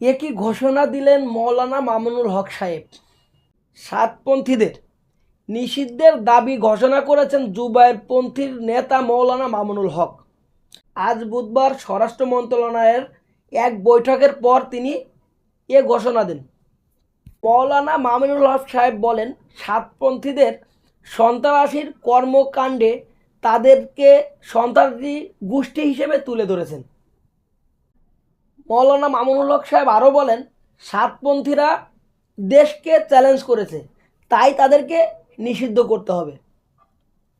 একই ঘোষণা দিলেন মৌলানা মামুনুল হক সাহেব। সাতপন্থীদের নিষিদ্ধের দাবি ঘোষণা করেছেন জুবাইরপন্থীর নেতা মৌলানা মামুনুল হক। আজ বুধবার স্বরাষ্ট্র মন্ত্রণালয়ের এক বৈঠকের পর তিনি এ ঘোষণা দেন। মৌলানা মামুনুল হক সাহেব বলেন, সাতপন্থীদের সন্ত্রাসীর কর্মকাণ্ডে তাদেরকে সন্ত্রাসী গোষ্ঠী হিসেবে তুলে ধরেছেন। মৌলানা মামুনুল হক সাহেব আরও বলেন, সাতপন্থীরা দেশকে চ্যালেঞ্জ করেছে, তাই তাদেরকে নিষিদ্ধ করতে হবে।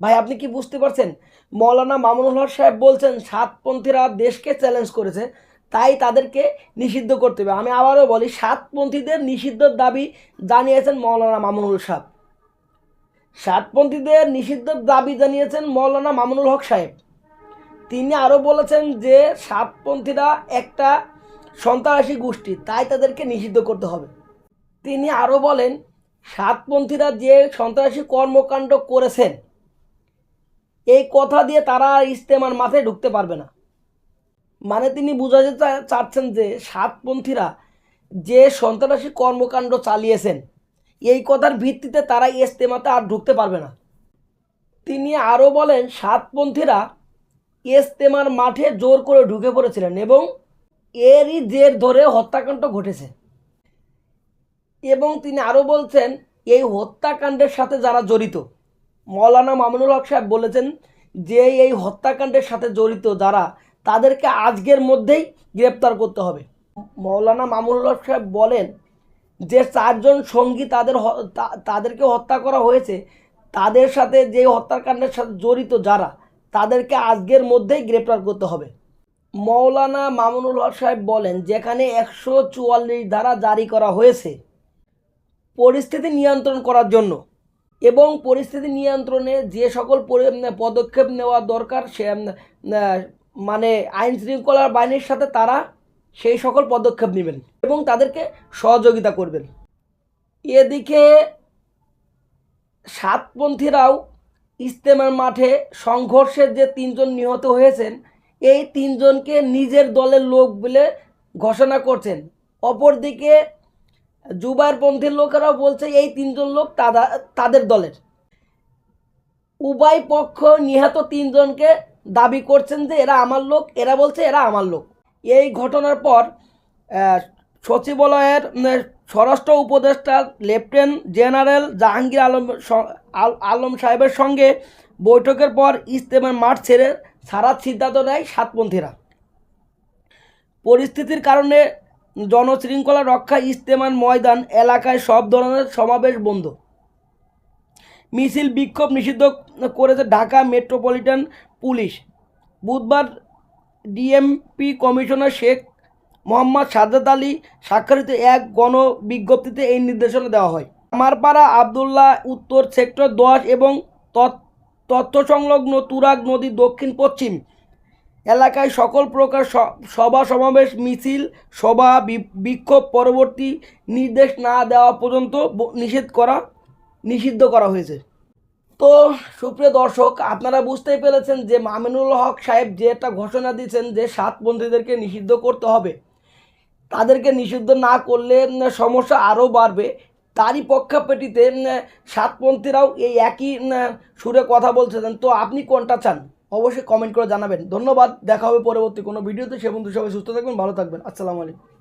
ভাই, আপনি কি বুঝতে পারছেন? মৌলানা মামুনুল হক সাহেব বলছেন, সাতপন্থীরা দেশকে চ্যালেঞ্জ করেছে, তাই তাদেরকে নিষিদ্ধ করতে হবে। আমি আবারও বলি, সাতপন্থীদের নিষিদ্ধর দাবি জানিয়েছেন মৌলানা মামুনুল সাহেব। সাতপন্থীদের নিষিদ্ধর দাবি জানিয়েছেন মৌলানা মামুনুল হক সাহেব। তিনি আরও বলেছেন যে, সাতপন্থীরা একটা সন্ত্রাসী গোষ্ঠী, তাই তাদেরকে নিষিদ্ধ করতে হবে। তিনি আরও বলেন, সাতপন্থীরা যে সন্ত্রাসী কর্মকাণ্ড করেছেন, এই কথা দিয়ে তারা ইস্তেমার মাথায় ঢুকতে পারবে না। মানে তিনি বোঝাতে চাচ্ছেন যে সাতপন্থীরা যে সন্ত্রাসী কর্মকাণ্ড চালিয়েছেন, এই কথার ভিত্তিতে তারা ইস্তেমাতে আর ঢুকতে পারবে না। তিনি আরও বলেন, সাতপন্থীরা ইস্তেমার মাঠে জোর করে ঢুকে পড়েছিলেন এবং এরই জের ধরে হত্যাকাণ্ড ঘটেছে। এবং তিনি আরও বলছেন, এই হত্যাকাণ্ডের সাথে যারা জড়িত, মৌলানা মামুনুল হক সাহেব বলেছেন যে এই হত্যাকাণ্ডের সাথে জড়িত যারা, তাদেরকে আজকের মধ্যেই গ্রেপ্তার করতে হবে। মৌলানা মামুনুল হক সাহেব বলেন যে চারজন সঙ্গী তাদের তাদেরকে হত্যা করা হয়েছে, তাদের সাথে যে হত্যাকাণ্ডের সাথে জড়িত যারা, তাদেরকে আজকের মধ্যেই গ্রেপ্তার করতে হবে। মৌলানা মামুনুল হক সাহেব বলেন, যেখানে একশো চুয়াল্লিশ ধারা জারি করা হয়েছে, পরিস্থিতি নিয়ন্ত্রণ করার জন্য এবং পরিস্থিতি নিয়ন্ত্রণে যে সকল পদক্ষেপ নেওয়া দরকার, সে মানে আইন শৃঙ্খলার বাহিনীর সাথে তারা সেই সকল পদক্ষেপ নেবেন এবং তাদেরকে সহযোগিতা করবেন। এদিকে সাতপন্থীরাও ইস্তেমার মাঠে সংঘর্ষে যে তিনজন নিহত হয়েছেন এই তিনজনকে নিজের দলের লোক বলে ঘোষণা করছেন। অপরদিকে জুবাইরপন্থীর লোকেরাও বলছে এই তিনজন লোক তাদা, তাদের দলের। উভয় পক্ষ নিহত তিনজনকে দাবি করছেন যে এরা আমার লোক, এরা বলছে এরা আমার লোক। এই ঘটনার পর সচিবালয়ের স্বরাষ্ট্র উপদেষ্টা, লেফটেন্যান্ট জেনারেল জাহাঙ্গীর আলম আলম সাহেবের সঙ্গে বৈঠকের পর ইস্তেমার মাঠ ছেড়ে ছাড়ার সিদ্ধান্ত নেয় সাতপন্থীরা। পরিস্থিতির কারণে জনশৃঙ্খলা রক্ষা ইস্তেমার ময়দান এলাকায় সব ধরনের সমাবেশ বন্ধ। মিছিল, বিক্ষোভ নিষিদ্ধ করেছে ঢাকা মেট্রোপলিটন পুলিশ। বুধবার ডিএমপি কমিশনার শেখ মোহাম্মদ সাজ্জাদ আলী স্বাক্ষরিত এক গণ বিজ্ঞপ্তিতে এই নির্দেশনা দেওয়া হয়। আমারপাড়া আবদুল্লাহ উত্তর সেক্টর দশ এবং তৎ- তথ্য সংলগ্ন তুরাগ নদী দক্ষিণ পশ্চিম এলাকায় সকল প্রকার সভা, সমাবেশ, মিছিল, সভা বিক্ষোভ, পরবর্তী নির্দেশ না দেওয়া পর্যন্ত নিষেধ করা, নিষিদ্ধ করা হয়েছে। তো, সুপ্রিয় দর্শক, আপনারা বুঝতেই পেরেছেন যে মামিনুল হক সাহেব যে একটা ঘোষণা দিয়েছেন যে সাতপন্থীদেরকে নিষিদ্ধ করতে হবে। তাদেরকে নিষিদ্ধ না করলে সমস্যা আরও বাড়বে। তারই পক্ষাপেটিতে সাতপন্থীরাও এই একই সুরে কথা বলছেন। তো আপনি কোনটা চান? অবশ্যই কমেন্ট করে জানাবেন। ধন্যবাদ। দেখা হবে পরবর্তী কোনো ভিডিওতে। সে বন্ধু সবাই সুস্থ থাকবেন ভালো থাকবেন। আসসালামু আলাইকুম।